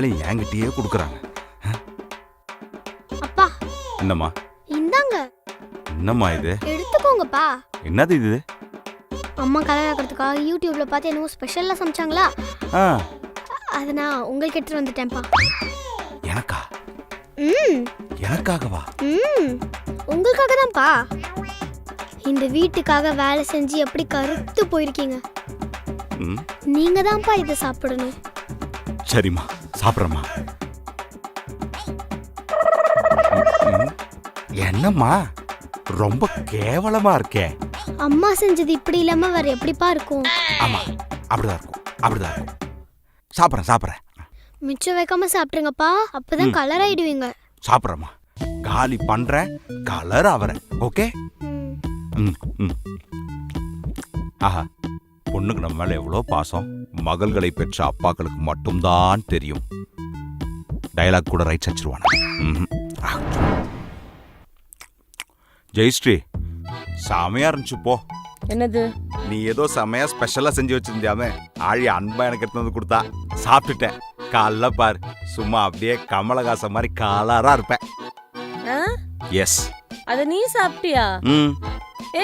வேலையை என்கிட்டயே கொடுக்குறாங்க. அப்பா. என்னம்மா? இந்தாங்க. என்னம்மா இது? எடுத்துக்கோங்கப்பா. என்னது இது? அம்மா கல்யாணம் ஆக்கிறதுக்காக யூடியூப்ல பார்த்து என்னவோ ஸ்பெஷலாக சமைச்சாங்களா? ஆ. அதை நான் உங்களுக்கு எடுத்துட்டு வந்துட்டேன்ப்பா. எனக்கா? ம். எனக்காகவா? ம். உங்களுக்காக தான்ப்பா இந்த வீட்டுக்காக வேலை செஞ்சு எப்படி கருத்து போயிருக்கீங்க? ம். நீங்க தான்ப்பா இதை சாப்பிடணும். சரிம்மா. சாப்பிட்றேம்மா என்னம்மா? ரொம்ப கேவலமா இருக்கே. அம்மா செஞ்சது இப்படி இல்லாம வேற எப்படிப்பா இருக்கும்? ஆமா அப்படிதான் இருக்கும் அப்படிதான் இருக்கும். சாப்பிட்றேன் சாப்பிட்றேன். மிச்சம் வைக்காம சாப்பிட்டுருங்கப்பா அப்பதான் கலர் ஆயிடுவீங்க. சாப்பிட்றேம்மா. காலி பண்றேன் கலர் ஆவறேன் ஓகே. ம் ம். ஆஹா பொண்ணுக்கு நம்ம மேல எவ்வளோ பாசம்? மகள்களை பெற்ற அப்பாக்களுக்கு மட்டும்தான் தெரியும். டயலாக் கூட ரைட் வச்சிருவான ஜெயஸ்ரீ செமையா இருந்துச்சு போ. என்னது? நீ ஏதோ செமையா ஸ்பெஷலா செஞ்சு வச்சிருந்தியாமே. ஆழி அன்பா எனக்கு எடுத்து வந்து கொடுத்தா. சாப்பிட்டுட்டேன். காலைல பார் சும்மா அப்படியே கமலஹாசன் மாதிரி கலரா இருப்பேன்? எஸ் அத நீ சாப்பிட்டியா?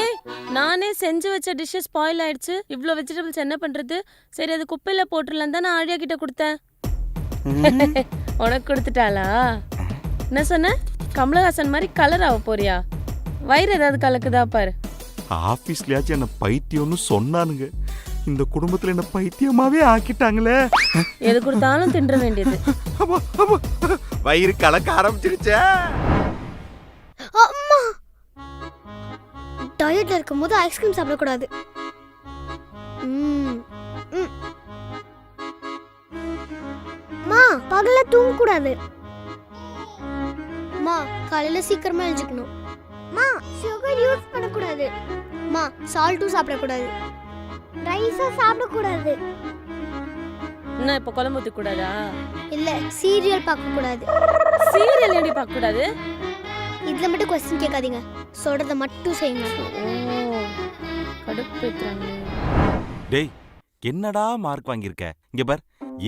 ஏய் நானே செஞ்சு வச்ச டிஷ் ஸ்பாயில் ஆயிடுச்சு. இவ்ளோ வெஜிடபிள்ஸ் என்ன பண்றது? சரி அது குப்பையில போட்டுடலாம் தான் நான் ஆழியா கிட்ட கொடுத்தேன். உனக்கு கொடுத்துட்டாளா? என்ன சொன்ன? கமலஹாசன் மாதிரி கலர் ஆக போறியா? வயிறு ஏதாவது கலக்குதா பாரு. ஆபீஸ்லயாச்சும் என்ன பைத்தியம்னு சொன்னானுங்க. இந்த குடும்பத்துல என்ன பைத்தியமாவே ஆக்கிட்டாங்களே. எது கொடுத்தாலும் தின்ற வேண்டியது. வயிறு கலக்க ஆரம்பிச்சிருச்சே. டயட்ல இருக்கும்போது ஐஸ்கிரீம் சாப்பிடக்கூடாது. ம், ம். அம்மா பகல்ல தூங்க கூடாது அம்மா காலையில சீக்கிரமா எழுஞ்சிக்கணும் அம்மா சுகர் யூஸ் பண்ணக்கூடாது. அம்மா சால்ட்டும் சாப்பிடக்கூடாது. ரைஸும் சாப்பிடக்கூடாது. என்ன இப்ப குழம்பு ஊத்தி கூடாதா இல்ல சீரியல் பார்க்க கூடாது சீரியல் எப்படி பார்க்க கூடாது இதுல மட்டும் கொஸ்டின் கேட்காதீங்க. சொல்றத மட்டும் செய்யுங்க. ஓ டேய் என்னடா மார்க் வாங்கியிருக்க? இங்க பார்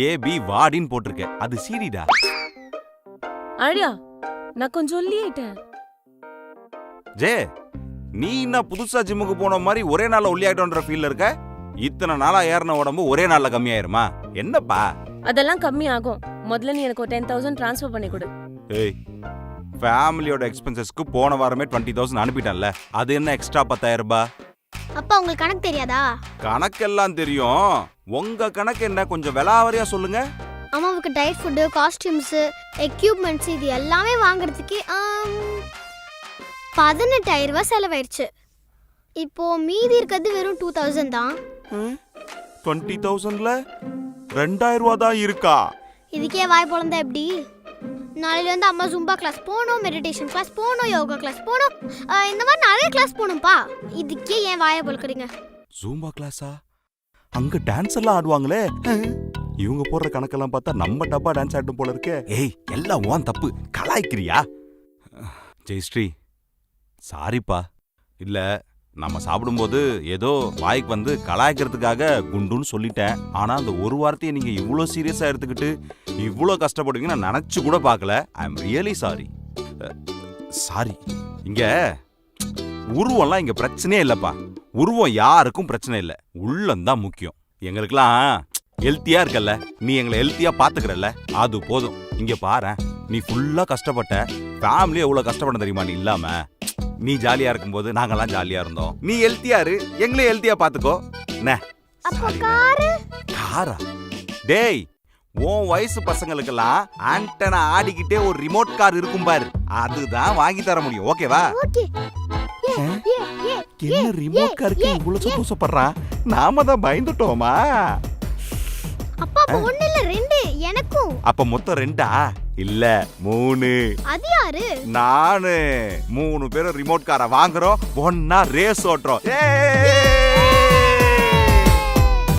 ஏ பி வாடின்னு போட்டிருக்க. அது சீடிடா ஆழியா நான் கொஞ்சம் ஒல்லியாயிட்டேன் ஜே நீ என்ன புதுசா ஜிம்முக்கு போன மாதிரி ஒரே நாள்ல ஒல்லியாயிட்டோன்ற ஃபீல்ல இருக்க? இத்தனை நாளா ஏறின உடம்பு ஒரே நாள்ல கம்மியாயிருமா? என்னப்பா? அதெல்லாம் கம்மி ஆகும் முதல்ல நீ எனக்கு ஒரு டென் தௌசண்ட் ட்ரான்ஸ்ஃபர் பண்ணி கொடு. ஏய் ஃபேமிலியோட எக்ஸ்பென்சஸ்க்கு போன வாரமே டுவெண்ட்டி தௌசண்ட் அனுப்பிட்டேன்ல. அது என்ன எக்ஸ்ட்ரா பத்தாயிரம் ரூபாய்? அப்பா உங்களுக்கு கணக்கு தெரியாதா? கணக்கெல்லாம் தெரியும். உங்க கணக்கு என்ன? கொஞ்சம் விலாவரியா சொல்லுங்க. அம்மாவுக்கு டயட் ஃபுட்டு காஸ்டியூம்ஸு எக்யூப்மெண்ட்ஸ் இது எல்லாமே வாங்குறதுக்கு பதினெட்டாயிரம் ரூபாய் செலவாயிடுச்சு. இப்போ மீதி இருக்கிறது வெறும் டூ தௌசண்ட் தான். டுவெண்ட்டி தௌசண்ட்ல ரெண்டாயிரம் ரூபா தான் இருக்கா? இதுக்கே வாய் பொழந்தா எப்படி? நாளையில வந்து அம்மா ஜும்பா கிளாஸ் போகணும் மெடிடேஷன் கிளாஸ் போகணும் யோகா கிளாஸ் போகணும். இந்த மாதிரி நிறைய கிளாஸ் போகணும்ப்பா இதுக்கே ஏன் வாயை பொழுக்கிறீங்க ஜூம்பா கிளாஸா அங்க டான்ஸ் எல்லாம் ஆடுவாங்களே. இவங்க போடுற கணக்கெல்லாம் பார்த்தா நம்ம டப்பா டான்ஸ் ஆடும் போல இருக்கே. ஏய் எல்லாம் ஓன் தப்பு. கலாய்க்கிறியா? ஜெயஸ்ரீ சாரிப்பா இல்ல நம்ம சாப்பிடும்போது ஏதோ வாய்க்கு வந்து கலாய்க்கிறதுக்காக குண்டுன்னு சொல்லிட்டேன். ஆனா அந்த ஒரு வார்த்தையை நீங்க இவ்வளோ சீரியஸா எடுத்துக்கிட்டு இவ்வளோ கஷ்டப்படுவீங்கன்னு நான் நினைச்சு கூட பார்க்கல. I am really sorry sorry இங்க உருவம்லாம் இங்க பிரச்சனையே இல்லப்பா. உருவம் யாருக்கும் பிரச்சனை இல்லை. உள்ளம்தான் முக்கியம். எங்களுக்கெல்லாம் ஹெல்த்தியா இருக்கல்ல. நீ எங்களை ஹெல்த்தியா பாத்துக்கிறல்ல அது போதும். இங்க பாரேன். நீ ஃபுல்லா கஷ்டப்பட்ட ஃபேமிலி எவ்வளவு கஷ்டப்பட தெரியுமா நீ இல்லாம? நீ ஜாலியா இருக்கும்போது நாங்கெல்லாம் ஜாலியா இருந்தோம். நீ ஹெல்த்தியா இரு. எங்களையும் ஹெல்த்தியா பாத்துக்கோ காரா? டேய் உன் வயசு பசங்களுக்கெல்லாம் ஆண்டனா ஆடிக்கிட்டே ஒரு ரிமோட் கார் இருக்கும் பாரு. அதுதான் வாங்கி தர முடியும். ஓகேவா என்ன ரிமோட் காருக்கு இவ்வளவு சந்தோஷப்படுறான் நாம தான் பயந்துட்டோமா? அப்பா அப்போ ஒண்ணு இல்ல ரெண்டு. எனக்கும். அப்ப மொத்தம் ரெண்டா? இல்ல மூணு. அது யாரு? நானு. மூணு பேரும் ரிமோட் காரை வாங்குறோம். ஒன்னா ரேஸ் ஓட்டுறோம். ஏய்.